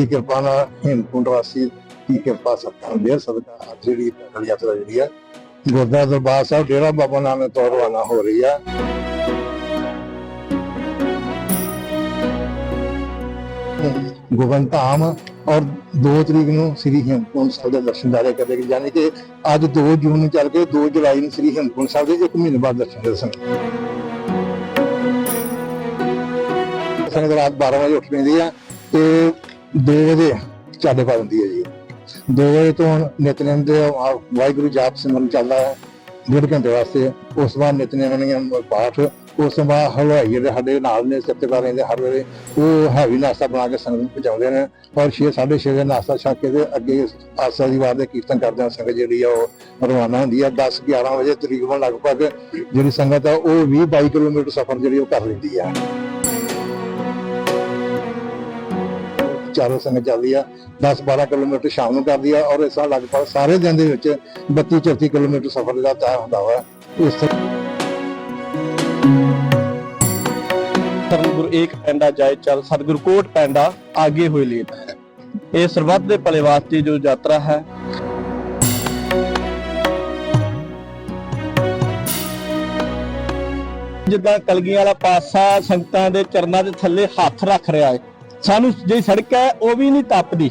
ਦੀ ਕਿਰਪਾ ਨਾਲ ਹਿੰਦਕੁੰਡ ਵਾਸੀ ਦੀ ਕਿਰਪਾ ਸਤਿਕਾਰ ਦੇ ਸਦਕਾ ਜਿਹੜੀ ਪੈਦਲ ਯਾਤਰਾ ਜਿਹੜੀ ਹੈ ਗੁਰਦੁਆਰਾ ਦਰਬਾਰ ਸਾਹਿਬ, ਡੇਰਾ ਬਾਬਾ ਨਾਨਕ ਤੋਂ ਰਵਾਨਾ ਹੋ ਰਹੀ ਹੈ ਗੋਬਿੰਦ ਧਾਮ ਔਰ 2 ਤਰੀਕ ਨੂੰ ਸ੍ਰੀ ਹੇਮਕੁੰਟ ਸਾਹਿਬ ਦੇ ਦਰਸ਼ਨ ਦਾਰੇ ਕਰੇਗੀ ਯਾਨੀ ਕਿ ਅੱਜ 2 ਜੂਨ ਨੂੰ ਚੱਲ ਕੇ 2 ਜੁਲਾਈ ਨੂੰ ਸ੍ਰੀ ਹਿੰਦਕੁੰਡ ਸਾਹਿਬ ਦੇ 1 ਮਹੀਨੇ ਬਾਅਦ ਦਰਸ਼ਨ ਦੇ ਸੰਗਤ ਰਾਤ 12 ਵਜੇ ਉੱਠ ਪੈਂਦੀ ਆ ਤੇ 2 ਵਜੇ ਚਾਲੇ ਪਾ ਦਿੰਦੀ ਹੈ ਜੀ। 2 ਵਜੇ ਤੋਂ ਨਿਤਨੇਮ ਦੇ ਵਾਹਿਗੁਰੂ ਜਾਪ ਸਿਮਰਨ ਚੱਲਦਾ ਹੈ, ਡੇਢ ਘੰਟੇ ਵਾਸਤੇ। ਉਸ ਤੋਂ ਬਾਅਦ ਨਿਤਨੇਮ ਨੇ ਪਾਠ, ਉਸ ਤੋਂ ਬਾਅਦ ਹਲਵਾਈ ਜਿਹੜੇ ਸਾਡੇ ਨਾਲ ਨੇ ਸਤਿਕਾਰ ਰਹਿੰਦੇ ਹਰ ਵੇਲੇ, ਉਹ ਹੈਵੀ ਨਾਸ਼ਤਾ ਬਣਾ ਕੇ ਸੰਗਤ ਨੂੰ ਪਹੁੰਚਾਉਂਦੇ ਨੇ। ਔਰ 6 6:30 ਦੇ ਨਾਸ਼ਤਾ ਛਕ ਕੇ ਤੇ ਅੱਗੇ ਆਸਾ ਦੀ ਵਾਰ ਦੇ ਕੀਰਤਨ ਕਰਦੇ ਆ ਸੰਗਤ ਜਿਹੜੀ ਆ ਉਹ ਰਵਾਨਾ ਹੁੰਦੀ ਆ। 10 11 ਵਜੇ ਤਕਰੀਬਨ ਲਗਭਗ ਜਿਹੜੀ ਸੰਗਤ ਆ, ਉਹ 20 22 ਕਿਲੋਮੀਟਰ ਸਫ਼ਰ ਜਿਹੜੀ ਉਹ ਕਰ ਲੈਂਦੀ ਆ। ਚਾਰੋਂ ਸੰਗਤ ਚੱਲਦੀ ਆ 10 12 ਕਿਲੋਮੀਟਰ ਸ਼ਾਮ ਨੂੰ ਕਰਦੀ ਆ ਔਰ ਇਸ ਤਰ੍ਹਾਂ ਲਗਭਗ ਸਾਰੇ ਦਿਨ ਦੇ ਵਿੱਚ 32 34 ਕਿਲੋਮੀਟਰ ਸਫ਼ਰ ਦਾ ਤੈਅ ਹੁੰਦਾ ਵਾ। ਇਸ ਤਰ੍ਹਾਂ ਏਕ ਪੈਂਡਾ ਜਾਏ ਚੱਲ, ਸਤਿਗੁਰ ਕੋਟ ਪੈਂਡਾ ਆਗੇ ਹੋਏ ਲੇਟ ਹੈ। ਇਹ ਸਰਬੱਤ ਦੇ ਭਲੇ ਵਾਸਤੇ ਜੋ ਯਾਤਰਾ ਹੈ। ਜਿੱਦਾਂ ਕਲਗੀਆਂ ਵਾਲਾ ਪਾਸਾ ਸੰਗਤਾਂ ਦੇ ਚਰਨਾਂ ਦੇ ਥੱਲੇ ਹੱਥ ਰੱਖ ਰਿਹਾ ਹੈ। ਸਾਨੂੰ ਜਿਹੜੀ ਸੜਕ ਹੈ, ਉਹ ਵੀ ਨਹੀਂ ਟੱਪਦੀ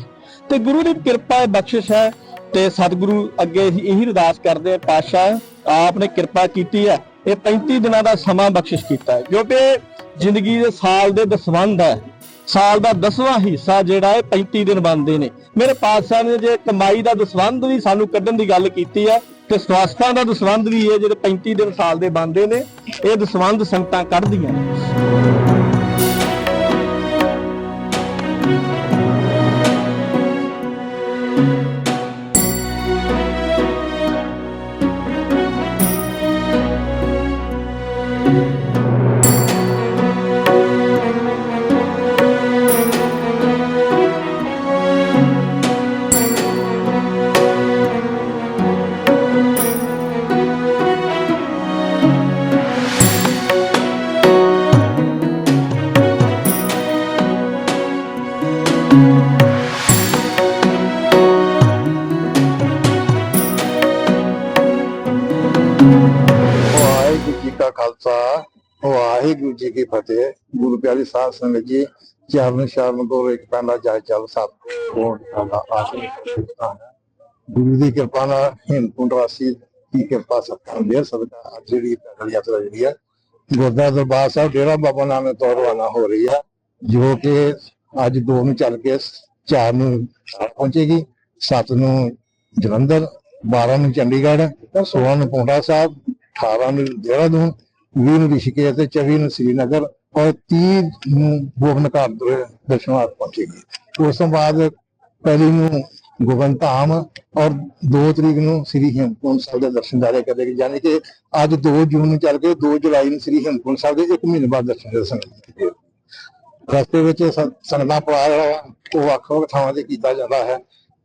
ਤੇ ਗੁਰੂ ਦੀ ਕਿਰਪਾ ਹੈ, ਬਖਸ਼ਿਸ਼ ਹੈ। ਤੇ ਸਤਿਗੁਰੂ ਅੱਗੇ ਅਸੀਂ ਇਹੀ ਅਰਦਾਸ ਕਰਦੇ ਆ, ਪਾਤਸ਼ਾਹ, ਆਪ ਨੇ ਕਿਰਪਾ ਕੀਤੀ ਹੈ। ਇਹ 35 ਦਿਨਾਂ ਦਾ ਸਮਾਂ ਬਖਸ਼ਿਸ਼ ਕੀਤਾ ਹੈ। ਜੋ ਕਿ ਜ਼ਿੰਦਗੀ ਦੇ ਸਾਲ ਦੇ ਦਸਵੰਧ ਹੈ। ਸਾਲ ਦਾ 10ਵਾਂ ਹਿੱਸਾ ਜਿਹੜਾ ਹੈ 35 ਦਿਨ ਬਣਦੇ ਨੇ। ਮੇਰੇ ਪਾਤਸ਼ਾਹ ਨੇ ਜੇ ਕਮਾਈ ਦਾ ਦਸਵੰਧ ਵੀ ਸਾਨੂੰ ਕੱਢਣ ਦੀ ਗੱਲ ਕੀਤੀ ਹੈ, ਤੇ ਸਵਾਸਥਾਂ ਦਾ ਦਸਵੰਧ ਵੀ ਹੈ ਜਿਹੜੇ 35 ਦਿਨ ਸਾਲ ਦੇ ਬਣਦੇ ਨੇ, ਇਹ ਦਸਵੰਧ ਸੰਗਤਾਂ ਕੱਢਦੀਆਂ ਨੇ। ਜੀ ਕੀ ਫਤਿਹ। ਗੁਰੂ ਪਿਆਰੀ ਸਾਧ ਸੰਗਤ ਜੀ, ਚਰਨ ਸ਼ਰਨ ਗੁਰੂ ਇੱਕ ਪੈਂਦਾ ਜਾਇ ਚੱਲ ਸਤ ਕੋਟ ਦਾ ਆਸ਼ੀਰਵਾਦ ਗੁਰੂ ਦੀ ਕਿਰਪਾ ਨਾਲ ਹਿੰਦਕੁੰਡ ਵਾਸੀ ਦੀ ਕਿਰਪਾ ਸਤਿਕਾਰ ਦੇ ਸਦਕਾ ਅੱਜ ਜਿਹੜੀ ਪੈਦਲ ਯਾਤਰਾ ਜਿਹੜੀ ਹੈ ਗੁਰਦੁਆਰਾ ਦਰਬਾਰ ਸਾਹਿਬ ਡੇਰਾ ਬਾਬਾ ਨਾਨਕ ਤੋਂ ਰਵਾਨਾ ਹੋ ਰਹੀ ਹੈ ਜੋ ਕਿ ਅੱਜ 2 ਨੂੰ ਚੱਲ ਕੇ 4 ਨੂੰ ਪਹੁੰਚੇਗੀ 7 ਨੂੰ ਜਲੰਧਰ 12 ਨੂੰ ਚੰਡੀਗੜ੍ਹ 16 ਨੂੰ ਪੌਂਡਾ ਸਾਹਿਬ 18 ਨੂੰ ਦੇਹਰਾਦੂਨ 20 ਨੂੰ ਰਿਸ਼ੀਕੇਸ਼ ਤੇ 24 ਨੂੰ ਸ੍ਰੀਨਗਰ ਔਰ 30 ਨੂੰ ਗੋਬਿੰਦਘਾਟ ਦੇ ਦਰਸ਼ਨਾਰਥ ਪਹੁੰਚੇਗੀ ਉਸ ਤੋਂ ਬਾਅਦ ਪਹਿਲੀ ਨੂੰ ਗੋਬਿੰਦ ਧਾਮ ਔਰ 2 ਤਰੀਕ ਨੂੰ ਸ੍ਰੀ ਹੇਮਕੁੰਟ ਸਾਹਿਬ ਦੇ ਦਰਸ਼ਨ ਦਾਰੇ ਕਰੇਗੀ ਯਾਨੀ ਕਿ ਅੱਜ 2 ਜੂਨ ਨੂੰ ਚੱਲ ਕੇ 2 ਜੁਲਾਈ ਨੂੰ ਸ੍ਰੀ ਹੇਮਕੁੰਟ ਸਾਹਿਬ ਦੇ 1 ਮਹੀਨੇ ਬਾਅਦ ਦਰਸ਼ਨ ਦੇ ਸੰਗਤ ਰਸਤੇ ਵਿੱਚ ਸ- ਸੰਗਤਾਂ ਪੜਾ ਵਾ, ਉਹ ਵੱਖ ਵੱਖ ਥਾਵਾਂ ਤੇ ਕੀਤਾ ਜਾਂਦਾ ਹੈ।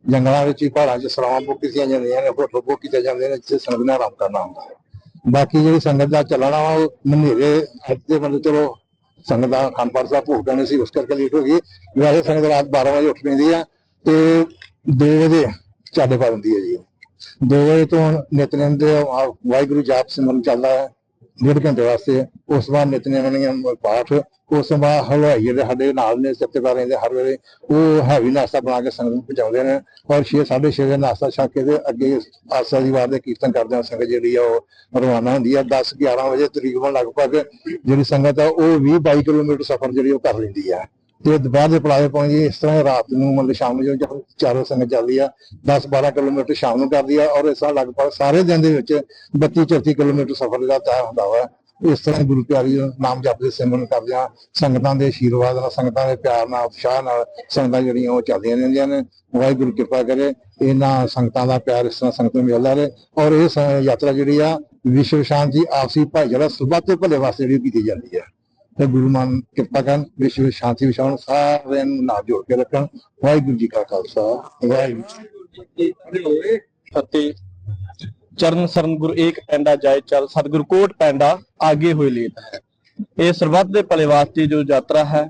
ਜੰਗਲਾਂ ਵਿੱਚ ਵੀ ਪਹਾੜਾਂ 'ਚ ਸਰਾਵਾਂ ਬੁੱਕ ਕੀਤੀਆਂ ਜਾਂਦੀਆਂ ਨੇ ਹੋਟਲ ਬੁੱਕ ਕੀਤੇ ਜਾਂਦੇ ਨੇ ਜਿੱਥੇ ਸੰਗਤ ਨੇ ਆਰਾਮ ਕਰਨਾ ਹੁੰਦਾ ਹੈ। ਬਾਕੀ ਜਿਹੜੀ ਸੰਗਤ ਦਾ ਚੱਲਣਾ ਵਾ, ਉਹ ਮਨੇਰੇ ਅੱਜ ਦੇ ਮਤਲਬ ਚਲੋ ਸੰਗਤ ਦਾ ਖਾਨਪਾਨ ਸਾਹਿਬ ਭੋਗ ਕਰਨੇ ਸੀ, ਉਸ ਕਰਕੇ ਲੇਟ ਹੋ ਗਈ। ਵੈਸੇ ਸੰਗਤ ਰਾਤ 12 ਵਜੇ ਉੱਠ ਪੈਂਦੀ ਆ ਤੇ 2 ਵਜੇ ਚਾਲੇ ਪਾ ਦਿੰਦੀ ਹੈ ਜੀ। 2 ਵਜੇ ਤੋਂ ਨਿਤਨੇਮ ਦੇ ਵਾਹਿਗੁਰੂ ਜਾਪ ਸਿਮਰਨ ਚੱਲਦਾ ਹੈ। ਡੇਢ ਘੰਟੇ ਵਾਸਤੇ ਉਸ ਤੋਂ ਬਾਅਦ ਨਿਤਨੇਮ ਨੇ ਪਾਠ, ਉਸ ਤੋਂ ਬਾਅਦ ਹਲਵਾਈ ਜਿਹੜੇ ਸਾਡੇ ਨਾਲ ਨੇ ਸੱਤਕਾਰ ਦੇ ਹਰ ਵੇਲੇ, ਉਹ ਹੈਵੀ ਨਾਸ਼ਤਾ ਬਣਾ ਕੇ ਸੰਗਤ ਨੂੰ ਪਹੁੰਚਾਉਂਦੇ ਨੇ। ਔਰ 6 6:30 ਦੇ ਨਾਸ਼ਤਾ ਛਕ ਕੇ ਤੇ ਅੱਗੇ ਆਸਾ ਦੀ ਵਾਰ ਦੇ ਕੀਰਤਨ ਕਰਦੇ ਆ ਸੰਗਤ ਜਿਹੜੀ ਆ ਉਹ ਰਵਾਨਾ ਹੁੰਦੀ ਆ। 10 11 ਵਜੇ ਤਕਰੀਬਨ ਲਗਭਗ ਜਿਹੜੀ ਸੰਗਤ ਆ ਉਹ 20 22 ਕਿਲੋਮੀਟਰ ਸਫ਼ਰ ਜਿਹੜੀ ਉਹ ਕਰ ਲੈਂਦੀ ਆ। ਤੇ ਦੁਪਹਿਰ ਦੇ ਪੜਾਵੇ ਪਹੁੰਚੀ ਇਸ ਤਰ੍ਹਾਂ ਹੀ ਰਾਤ ਨੂੰ ਮਤਲਬ ਸ਼ਾਮ ਨੂੰ ਜਦੋਂ ਚਾਰੋਂ ਸੰਗਤ ਚੱਲਦੀ ਆ 10 12 ਕਿਲੋਮੀਟਰ ਸ਼ਾਮ ਨੂੰ ਕਰਦੀ ਆ ਔਰ ਇਸ ਤਰ੍ਹਾਂ ਲਗਭਗ ਸਾਰੇ ਦਿਨ ਦੇ ਵਿੱਚ 32 34 ਕਿਲੋਮੀਟਰ ਸਫ਼ਰ ਦਾ ਤੈਅ ਹੁੰਦਾ ਵਾ। ਇਸ ਤਰ੍ਹਾਂ ਹੀ ਗੁਰੂ ਪਿਆਰੀ ਨਾਮ ਜਪਦੇ ਸਿਮਰਨ ਕਰਦੇ ਕਰਦਿਆਂ ਸੰਗਤਾਂ ਦੇ ਆਸ਼ੀਰਵਾਦ ਨਾਲ, ਸੰਗਤਾਂ ਦੇ ਪਿਆਰ ਨਾਲ, ਉਤਸ਼ਾਹ ਨਾਲ ਸੰਗਤਾਂ ਜਿਹੜੀਆਂ ਉਹ ਚੱਲਦੀਆਂ ਰਹਿੰਦੀਆਂ ਨੇ। ਵਾਹਿਗੁਰੂ ਕਿਰਪਾ ਕਰੇ, ਇਹਨਾਂ ਸੰਗਤਾਂ ਦਾ ਪਿਆਰ ਇਸ ਤਰ੍ਹਾਂ ਸੰਗਤ ਨੂੰ ਮਿਲਦਾ ਰਹੇ ਔਰ ਇਹ ਸ- ਯਾਤਰਾ ਜਿਹੜੀ ਆ, ਵਿਸ਼ਵ ਸ਼ਾਂਤੀ, ਆਪਸੀ ਭਾਈਚਾਰਾ, ਸੁਭਾਅ ਤੇ ਭਲੇ ਵਾਸਤੇ ਜਿਹੜੀ ਕੀਤੀ ਜਾਂਦੀ ਹੈ ਤੇ ਗੁਰੂ ਮਾਨ ਕਿਰਪਾ ਕਰਨ, ਵਿਸ਼ਵ ਸ਼ਾਂਤੀ ਵਿਛਾਉਣ, ਸਾਰਿਆਂ ਨੂੰ ਨਾਲ ਜੋੜ ਕੇ ਰੱਖਣ। ਵਾਹਿਗੁਰੂ ਜੀ ਕਾ ਖਾਲਸਾ, ਵਾਹਿਗੁਰੂ ਅਤੇ ਚਰਨ ਸਰਨ ਗੁਰ ਏਕ ਪੈਂਡਾ ਜਾਏ ਚੱਲ, ਸਤਿਗੁਰ ਕੋਟ ਪੈਂਡਾ ਆਗੇ ਹੋਏ ਲੇਟ ਹੈ। ਇਹ ਸਰਬੱਤ ਦੇ ਭਲੇ ਵਾਸਤੇ ਜੋ ਯਾਤਰਾ ਹੈ,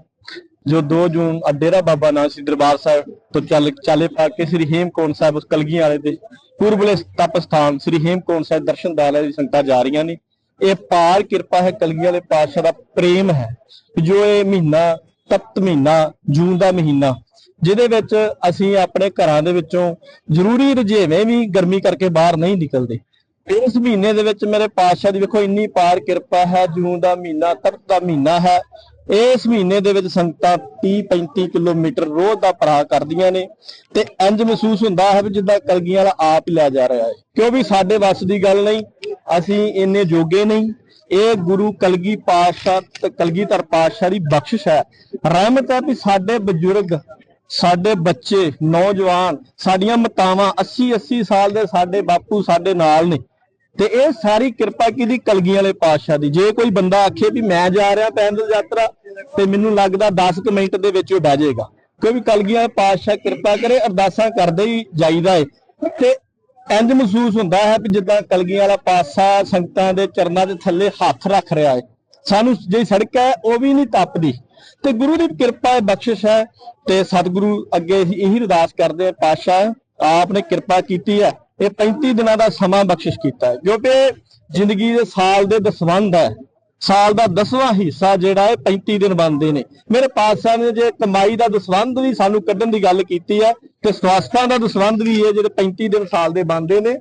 ਜੋ 2 ਜੂਨ ਅ ਡੇਰਾ ਬਾਬਾ ਨਾਨਕ ਸਿੰਘ ਦਰਬਾਰ ਸਾਹਿਬ ਤੋਂ ਚੱਲ, ਚਾਲੇ ਪਾ ਕੇ ਸ੍ਰੀ ਹੇਮਕੁੰਟ ਸਾਹਿਬ ਉਸ ਕਲਗੀਆਂ ਵਾਲੇ ਦੇ ਪੂਰਬਲੇ ਤਪ ਸਥਾਨ, ਸ੍ਰੀ ਹੇਮਕੁੰਟ ਸਾਹਿਬ ਦਰਸ਼ਨ ਦਾਲੇ ਦੀ ਸੰਗਤਾਂ ਜਾ ਰਹੀਆਂ ਨੇ। ਇਹ ਪਾਰ ਕਿਰਪਾ ਹੈ ਕਲਗੀ ਵਾਲੇ ਪਾਤਸ਼ਾਹ ਦਾ ਪ੍ਰੇਮ ਹੈ। ਜੋ ਇਹ ਮਹੀਨਾ ਤਪਤ ਮਹੀਨਾ, ਜੂਨ ਦਾ ਮਹੀਨਾ, ਜਿਹਦੇ ਵਿੱਚ ਅਸੀਂ ਆਪਣੇ ਘਰਾਂ ਦੇ ਵਿੱਚੋਂ ਜ਼ਰੂਰੀ ਰੁਝੇਵੇਂ ਵੀ ਗਰਮੀ ਕਰਕੇ ਬਾਹਰ ਨਹੀਂ ਨਿਕਲਦੇ। ਇਸ ਮਹੀਨੇ ਦੇ ਵਿੱਚ ਮੇਰੇ ਪਾਤਸ਼ਾਹ ਦੀ ਵੇਖੋ, ਇੰਨੀ ਪਾਰ ਕਿਰਪਾ ਹੈ, ਜੂਨ ਦਾ ਮਹੀਨਾ ਤਪਤ ਦਾ ਮਹੀਨਾ ਹੈ। ਇਸ ਮਹੀਨੇ ਦੇ ਵਿੱਚ ਸੰਗਤਾਂ 30 35 ਕਿਲੋਮੀਟਰ ਰੋਜ਼ ਦਾ ਪਰਾ ਕਰਦੀਆਂ ਨੇ ਤੇ ਇੰਜ ਮਹਿਸੂਸ ਹੁੰਦਾ ਹੈ ਵੀ ਜਿੱਦਾਂ ਕਲਗੀਆਂ ਵਾਲਾ ਆਪ ਹੀ ਲੈ ਜਾ ਰਿਹਾ ਹੈ। ਕਿਉਂ ਵੀ ਸਾਡੇ ਵੱਸ ਦੀ ਗੱਲ ਨਹੀਂ, ਅਸੀਂ ਇੰਨੇ ਜੋਗੇ ਨਹੀਂ। ਇਹ ਗੁਰੂ ਕਲਗੀ ਪਾਤਸ਼ਾਹ ਤੇ ਕਲਗੀਧਰ ਪਾਤਸ਼ਾਹ ਦੀ ਬਖਸ਼ਿਸ਼ ਹੈ। ਰਹਿਮਤ ਹੈ ਵੀ ਸਾਡੇ ਬਜ਼ੁਰਗ, ਸਾਡੇ ਬੱਚੇ, ਨੌਜਵਾਨ, ਸਾਡੀਆਂ ਮਤਾਵਾਂ 80 80 ਸਾਲ ਦੇ ਸਾਡੇ ਬਾਪੂ ਸਾਡੇ ਨਾਲ ਨੇ। ਤੇ ਇਹ ਸਾਰੀ ਕਿਰਪਾ ਕਿਹਦੀ ਕਲਗੀਆਂ ਵਾਲੇ ਪਾਤਸ਼ਾਹ ਦੀ। ਜੇ ਕੋਈ ਬੰਦਾ ਆਖੇ ਵੀ ਮੈਂ ਜਾ ਰਿਹਾ ਪੈਦਲ ਯਾਤਰਾ, ਤੇ ਮੈਨੂੰ ਲੱਗਦਾ 10 ਕੁ ਮਿੰਟ ਦੇ ਵਿੱਚ ਉਹ ਬਹਿ ਜਾਏਗਾ। ਕਿਉਂਕਿ ਕਲਗੀਆਂ ਪਾਤਸ਼ਾਹ ਕਿਰਪਾ ਕਰੇ, ਅਰਦਾਸਾਂ ਕਰਦੇ ਹੀ ਜਾਈਦਾ ਏ। ਤੇ ਇੰਜ ਮਹਿਸੂਸ ਹੁੰਦਾ ਹੈ ਵੀ ਜਿੱਦਾਂ ਕਲਗੀਆਂ ਵਾਲਾ ਪਾਤਸ਼ਾਹ ਸੰਗਤਾਂ ਦੇ ਚਰਨਾਂ ਦੇ ਥੱਲੇ ਹੱਥ ਰੱਖ ਰਿਹਾ ਏ। ਸਾਨੂੰ ਜਿਹੜੀ ਸੜਕ ਹੈ, ਉਹ ਵੀ ਨਹੀਂ ਤੱਪਦੀ ਤੇ ਗੁਰੂ ਦੀ ਕਿਰਪਾ ਹੈ ਬਖਸ਼ਿਸ਼ ਹੈ। ਤੇ ਸਤਿਗੁਰੂ ਅੱਗੇ ਅਸੀਂ ਇਹੀ ਅਰਦਾਸ ਕਰਦੇ ਆ, ਪਾਤਸ਼ਾਹ, ਆਪ ਨੇ ਕਿਰਪਾ ਕੀਤੀ ਹੈ। ਇਹ 35 ਦਿਨਾਂ ਦਾ ਸਮਾਂ ਬਖਸ਼ਿਸ਼ ਕੀਤਾ ਹੈ ਜੋ ਕਿ ਜ਼ਿੰਦਗੀ ਦੇ ਸਾਲ ਦੇ ਦਸਵੰਧ ਹੈ। ਸਾਲ ਦਾ 10ਵਾਂ ਹਿੱਸਾ ਜਿਹੜਾ ਹੈ 35 ਦਿਨ ਬਣਦੇ ਨੇ। ਮੇਰੇ ਪਾਤਸ਼ਾਹ ਨੇ ਜੇ ਕਮਾਈ ਦਾ ਦਸਵੰਧ ਵੀ ਸਾਨੂੰ ਕੱਢਣ ਦੀ ਗੱਲ ਕੀਤੀ ਹੈ, ਤੇ ਸਵਾਸਥਾਂ ਦਾ ਦਸਵੰਧ ਵੀ ਹੈ ਜਿਹੜੇ 35 ਦਿਨ ਸਾਲ ਦੇ ਬਣਦੇ ਨੇ,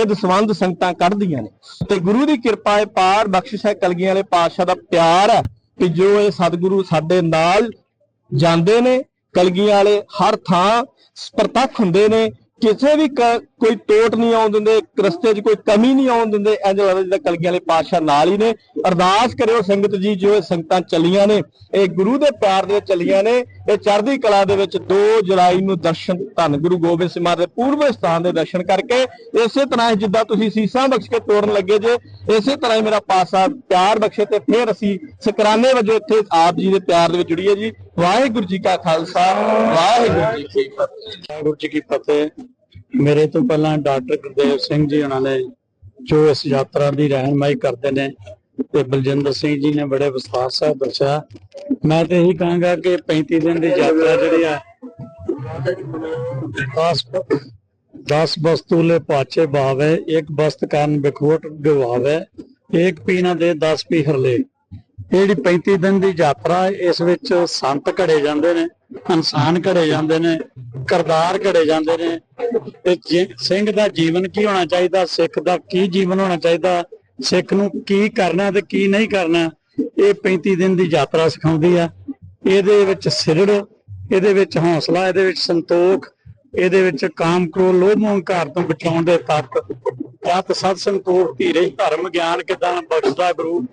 ਇਹ ਦਸਵੰਧ ਸੰਗਤਾਂ ਕੱਢਦੀਆਂ ਨੇ। ਤੇ ਗੁਰੂ ਦੀ ਕਿਰਪਾ ਹੈ ਪਾਰ ਬਖਸ਼ਿਸ਼ ਹੈ, ਕਲਗੀਆਂ ਵਾਲੇ ਪਾਤਸ਼ਾਹ ਦਾ ਪਿਆਰ ਹੈ ਕਿ ਜੋ ਇਹ ਸਤਿਗੁਰੂ ਸਾਡੇ ਨਾਲ ਜਾਂਦੇ ਨੇ, ਕਲਗੀਆਂ ਵਾਲੇ ਹਰ ਥਾਂ ਪ੍ਰਤੱਖ ਹੁੰਦੇ ਨੇ ਕਿਸੇ ਵੀ ਕ- ਕੋਈ ਟੋਟ ਨਹੀਂ ਆਉਣ ਦਿੰਦੇ ਰਸਤੇ 'ਚ ਕੋਈ ਕਮੀ ਨਹੀਂ ਆਉਣ ਦਿੰਦੇ ਇੰਜ ਲੱਗਦਾ ਜਿੱਦਾਂ ਕਲਗੀਆਂ ਵਾਲੇ ਪਾਤਸ਼ਾਹ ਨਾਲ ਹੀ ਨੇ। ਅਰਦਾਸ ਕਰਿਓ ਸੰਗਤ ਜੀ, ਜੋ ਇਹ ਸੰਗਤਾਂ ਚੱਲੀਆਂ ਨੇ, ਇਹ ਗੁਰੂ ਦੇ ਪਿਆਰ ਦੇ ਵਿੱਚ ਚੱਲੀਆਂ ਨੇ, ਇਹ ਚੜ੍ਹਦੀ ਕਲਾ ਦੇ ਵਿੱਚ 2 ਜੁਲਾਈ ਨੂੰ ਦਰਸ਼ਨ, ਧੰਨ ਗੁਰੂ ਗੋਬਿੰਦ ਸਿੰਘ ਮਹਾਰਾਜ ਦੇ ਪੂਰਬ ਸਥਾਨ ਦੇ ਦਰਸ਼ਨ ਕਰਕੇ, ਇਸੇ ਤਰ੍ਹਾਂ ਹੀ ਜਿੱਦਾਂ ਤੁਸੀਂ ਸੀਸਾਂ ਬਖਸ਼ ਕੇ ਤੋੜਨ ਲੱਗੇ ਜੇ, ਇਸੇ ਤਰ੍ਹਾਂ ਹੀ ਮੇਰਾ ਪਾਸਾ ਪਿਆਰ ਬਖਸ਼ੇ ਤੇ ਫਿਰ ਅਸੀਂ ਸਕਰਾਨੇ ਵਜੋਂ ਇੱਥੇ ਆਪ ਜੀ ਦੇ ਪਿਆਰ ਦੇ ਵਿੱਚ ਜੁੜੀਏ ਜੀ। ਵਾਹਿਗੁਰੂ ਜੀ ਕਾ ਖਾਲਸਾ, ਵਾਹਿਗੁਰੂ ਜੀ ਕੀ ਫਤਿਹ। ਵਾਹਿਗੁਰੂ ਜੀ ਕੀ ਫਤਿਹ। ਮੇਰੇ ਤੋਂ ਪਹਿਲਾਂ ਡਾਕਟਰ ਗੁਰਦੇਵ ਸਿੰਘ ਜੀ ਉਹਨਾਂ ਨੇ, ਜੋ ਇਸ ਯਾਤਰਾ ਦੀ ਰਹਿਨਮਾਈ ਕਰਦੇ ਨੇ, ਤੇ ਬਲਜਿੰਦਰ ਸਿੰਘ ਜੀ ਨੇ ਬੜੇ ਵਿਸਥਾਰ ਸਾਹਿਬ ਦੱਸਿਆ। ਮੈਂ ਤੇ ਇਹੀ ਕਹਾਂਗਾ ਕਿ 35 ਦਿਨ ਦੀ ਯਾਤਰਾ ਜਿਹੜੀ ਆ 10 10 ਵਸਤੂ ਪਾਚੇ ਪਾਛੇ ਭਾਵੇ ਇੱਕ ਵਸਤ ਕਾਰਨ ਬਿਖੋਟ ਗਵਾਵੇ, ਇੱਕ ਪੀਣਾ ਦੇ 10 ਪੀ ਹਰਲੇ ਜਿਹੜੀ 35 ਦਿਨ ਦੀ ਯਾਤਰਾ ਇਸ ਵਿੱਚ ਸੰਤ ਘੜੇ ਜਾਂਦੇ ਨੇ, ਇਨਸਾਨ ਘੜੇ ਜਾਂਦੇ ਨੇ, ਕਰਤਾਰ ਘੜੇ ਜਾਂਦੇ ਨੇ। ਤੇ ਸਿੰਘ ਦਾ ਜੀਵਨ ਕੀ ਹੋਣਾ ਚਾਹੀਦਾ, ਸਿੱਖ ਦਾ ਕੀ ਜੀਵਨ ਹੋਣਾ ਚਾਹੀਦਾ, ਸਿੱਖ ਨੂੰ ਕੀ ਕਰਨਾ ਤੇ ਕੀ ਨਹੀਂ ਕਰਨਾ, ਇਹ 35 ਦਿਨ ਦੀ ਯਾਤਰਾ ਸਿਖਾਉਂਦੀ ਆ। ਇਹਦੇ ਵਿੱਚ ਸਿਰੜ, ਇਹਦੇ ਵਿੱਚ ਹੌਸਲਾ, ਇਹਦੇ ਵਿੱਚ ਸੰਤੋਖ ਇਹਦੇ ਵਿੱਚ ਕਾਮ ਕ੍ਰੋਧ, ਲੋਭ ਮੋਹ ਹੰਕਾਰ ਤੋਂ ਬਚਾਉਣ ਦੇ ਤੱਤ, ਤਤ ਸਤ ਸੰਤੋਖ ਧੀਰੇ, ਧਰਮ, ਗਿਆਨ ਕਿਦਾਂ ਬਖਸ਼ਦਾ ਗੁਰੂ?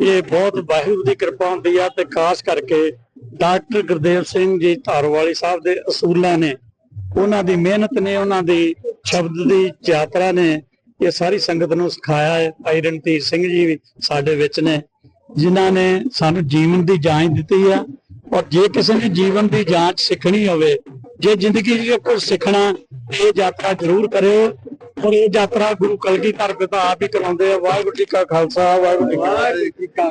ਇਹ ਬਹੁਤ ਵਾਹਿਗੁਰੂ ਦੀ ਕਿਰਪਾ ਹੁੰਦੀ ਆ ਤੇ ਖਾਸ ਕਰਕੇ ਡਾਕਟਰ ਗੁਰਦੇਵ ਸਿੰਘ ਜੀ ਧਾਰੋਵਾਲੀ ਸਾਹਿਬ ਦੇ ਅਸੂਲਾਂ ਨੇ। ਉਹਨਾਂ ਦੀ ਮਿਹਨਤ ਨੇ, ਉਹਨਾਂ ਦੀ ਸ਼ਬਦ ਦੀ ਯਾਤਰਾ ਨੇ, ਇਹ ਸਾਰੀ ਸੰਗਤ ਨੂੰ ਸਿਖਾਇਆ ਹੈ। ਭਾਈ ਰਣਧੀਰ ਸਿੰਘ ਜੀ ਵੀ ਸਾਡੇ ਵਿੱਚ ਨੇ, ਜਿਨ੍ਹਾਂ ਨੇ ਸਾਨੂੰ ਜੀਵਨ ਦੀ ਜਾਂਚ ਦਿੱਤੀ ਆ। ਔਰ ਜੇ ਕਿਸੇ ਨੇ ਜੀਵਨ ਦੀ ਜਾਂਚ ਸਿੱਖਣੀ ਹੋਵੇ ਜੇ ਜ਼ਿੰਦਗੀ 'ਚ ਕੁਝ ਸਿੱਖਣਾ, ਇਹ ਯਾਤਰਾ ਜ਼ਰੂਰ ਕਰਿਓ। ਔਰ ਇਹ ਯਾਤਰਾ ਗੁਰੂ ਕਲਗੀਧਰ ਪਿਤਾ ਆਪ ਹੀ ਕਰਾਉਂਦੇ ਆ। ਵਾਹਿਗੁਰੂ ਜੀ ਕਾ ਖਾਲਸਾ, ਵਾਹਿਗੁਰੂ ਜੀ ਕੀ ਫਤਿਹ।